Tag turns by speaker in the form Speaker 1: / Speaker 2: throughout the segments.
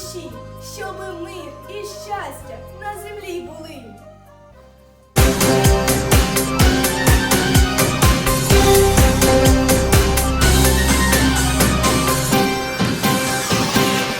Speaker 1: душі, щоб мир і щастя на землі були.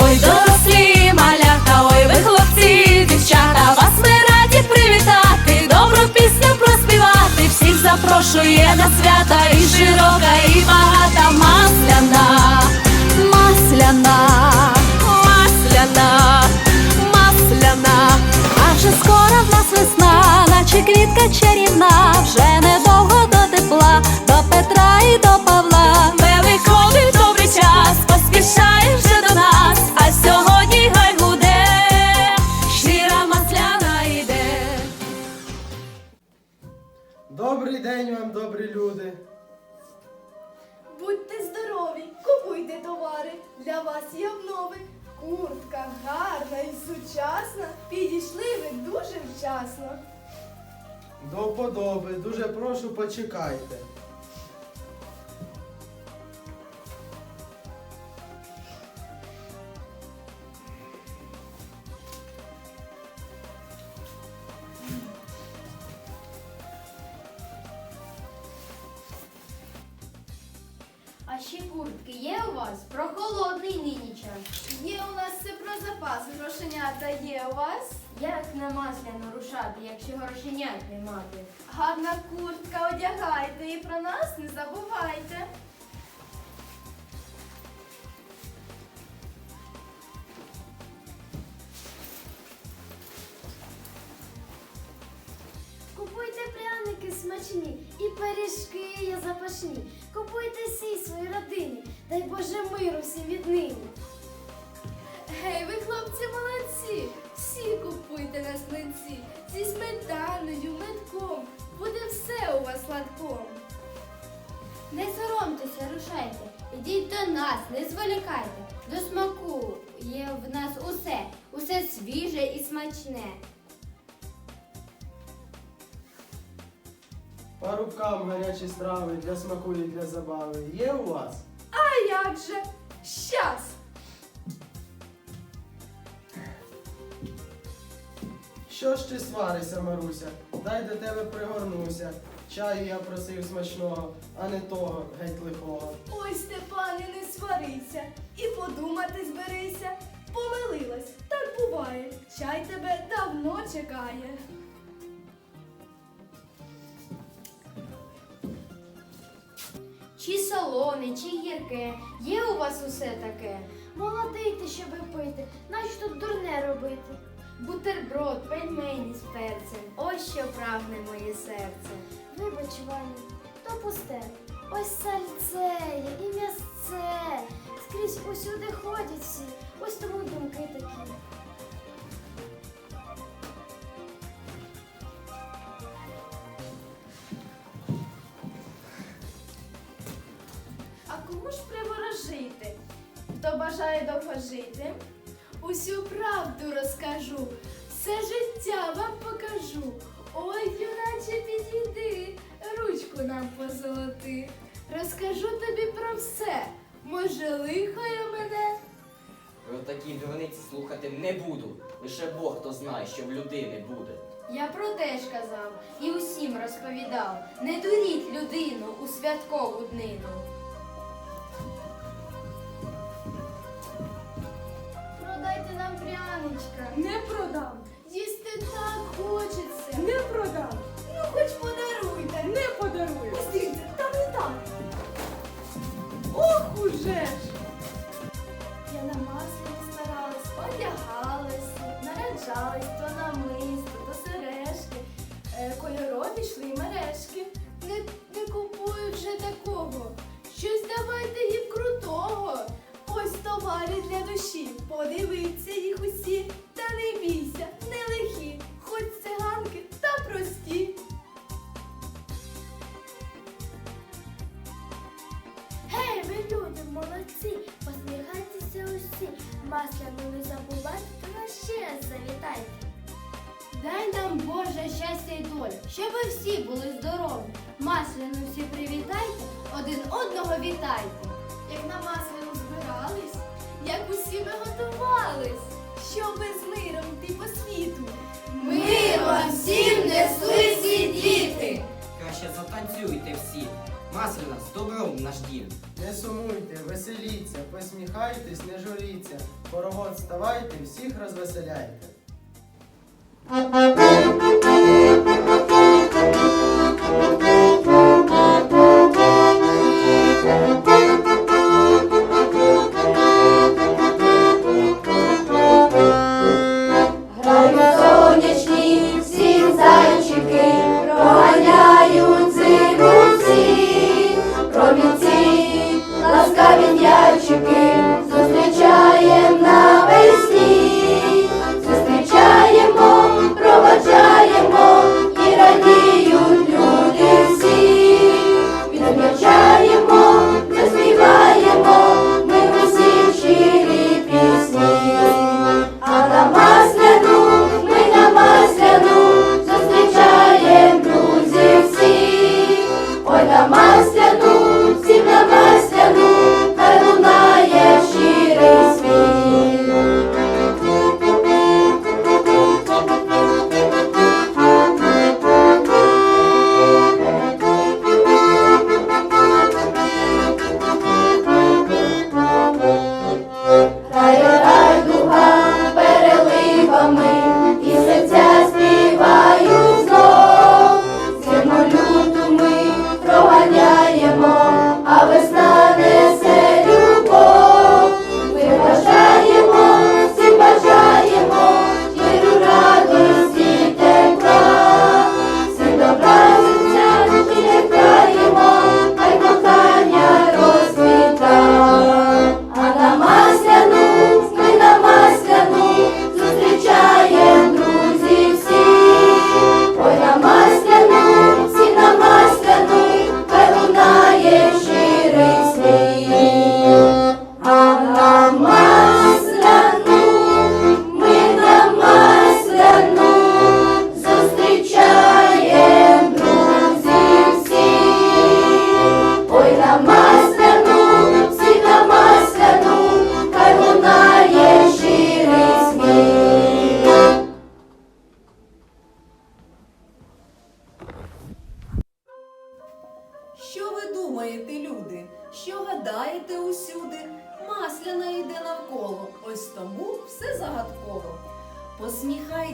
Speaker 2: Ой, дорослі малята, ой, ви хлопці, дівчата, вас ми раді привітати, добру пісню проспівати, всіх запрошує на свята і широка, і багата масляна, квітка чарівна, вже недовго до тепла, до Петра і до Павла. Великодний добрий час, поспішає вже до нас, а сьогодні гай гуде, щира масляна йде.
Speaker 3: Добрий день вам, добрі люди.
Speaker 1: Будьте здорові, купуйте товари. Для вас є обнови. Куртка гарна і сучасна. Підійшли ви дуже вчасно.
Speaker 3: До вподоби, дуже прошу, почекайте.
Speaker 4: А ще куртки є у вас? Прохолодний нині час.
Speaker 1: Є у нас все про запас. Грошенята є у вас.
Speaker 4: Як на масляно рушати, якщо грошенят не мати?
Speaker 1: Гарна куртка одягайте і про нас не забувайте.
Speaker 5: Купуйте пряники смачні і пиріжки є запашні. Купуйте всі своїй родині, дай Боже миру всім віднині.
Speaker 1: Гей, ви хлопці молодці! Всі купуйте на млинці зі сметаною, медком. Буде все у вас сладком.
Speaker 4: Не соромтеся, рушайте. Ідіть до нас, не зволікайте. До смаку є в нас усе, усе свіже і смачне.
Speaker 3: Парубкам гарячі страви для смаку і для забави. Є у вас?
Speaker 1: А як же? Щас!
Speaker 3: Що ж ти сваришся, Маруся? Дай до тебе пригорнуся. Чаю я просив смачного, а не того геть лихого.
Speaker 1: Ой, Степане, не сварися і подумати зберися. Помилилась, так буває. Чай тебе давно чекає.
Speaker 4: Чи солоне, чи гірке, є у вас усе таке?
Speaker 5: Молодий ти, щоби пити, нащо тут дурне робити?
Speaker 4: Бутерброд, пельмені з перцем. Ось що прагне моє серце.
Speaker 5: Вибач, Ваня, то пусте. Ось сальце і м'ясце. Скрізь усюди ходять всі, ось тому й думки такі.
Speaker 1: А кому ж приворожити? Хто бажає довго жити? Усю правду розкажу, все життя вам покажу. Ой, юначе підійди, ручку нам позолоти. Розкажу тобі про все. Може, лихає мене?
Speaker 6: Про такі дурниці слухати не буду. Лише Бог то знає, що в людини буде.
Speaker 4: Я про те ж казав і усім розповідав. Не дуріть людину у святкову днину.
Speaker 7: Не продам,
Speaker 1: Їсти так хочеться.
Speaker 7: не продам,
Speaker 1: Ну, хоч подаруйте.
Speaker 7: не подарую.
Speaker 1: Постійте, та не так.
Speaker 7: Ох уже ж!
Speaker 1: Я на маслі старалась, одягалась, наряджалась, то намисто, то сережки, е, кольорові йшли мережки. Не, не купую вже такого. Щось давайте їм крутого. Ось товари для душі. Подивіться їх
Speaker 4: щастя й долю, щоб ви всі були здорові. Масляну всі привітайте, один одного вітайте.
Speaker 1: Як на масляну збирались, як усі ми готувались, щоби з миром йти по світу.
Speaker 4: Мир вам всім несли ці діти.
Speaker 6: Краще затанцюйте всі. Масляна з добром наш дім.
Speaker 3: Не сумуйте, веселіться, посміхайтесь, не журіться. Хоровод вставайте, всіх розвеселяйте.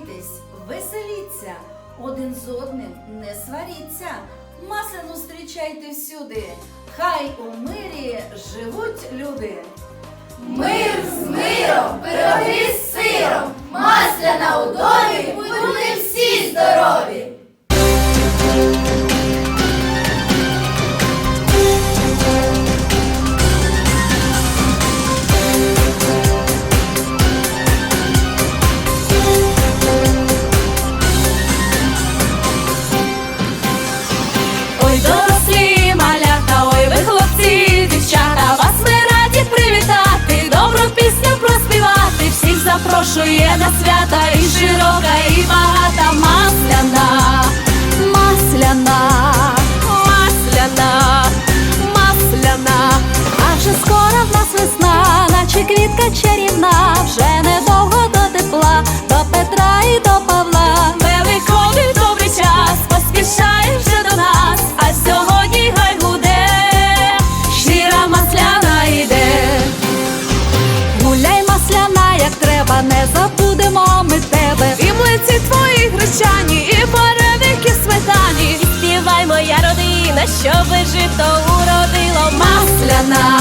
Speaker 8: Посміхайтесь, веселіться, один з одним не сваріться. Масляну зустрічайте всюди, хай у мирі живуть люди.
Speaker 1: Мир з миром, пироги з сиром, масляна у домі, будьте всі здорові!
Speaker 2: запрошує на свята і широка, і багата масляна, масляна, масляна, масляна, а вже скоро в нас весна, наче квітка чарівна, гречані, і вареники сметані. Співай, моя родина, щоби жито уродило масляна,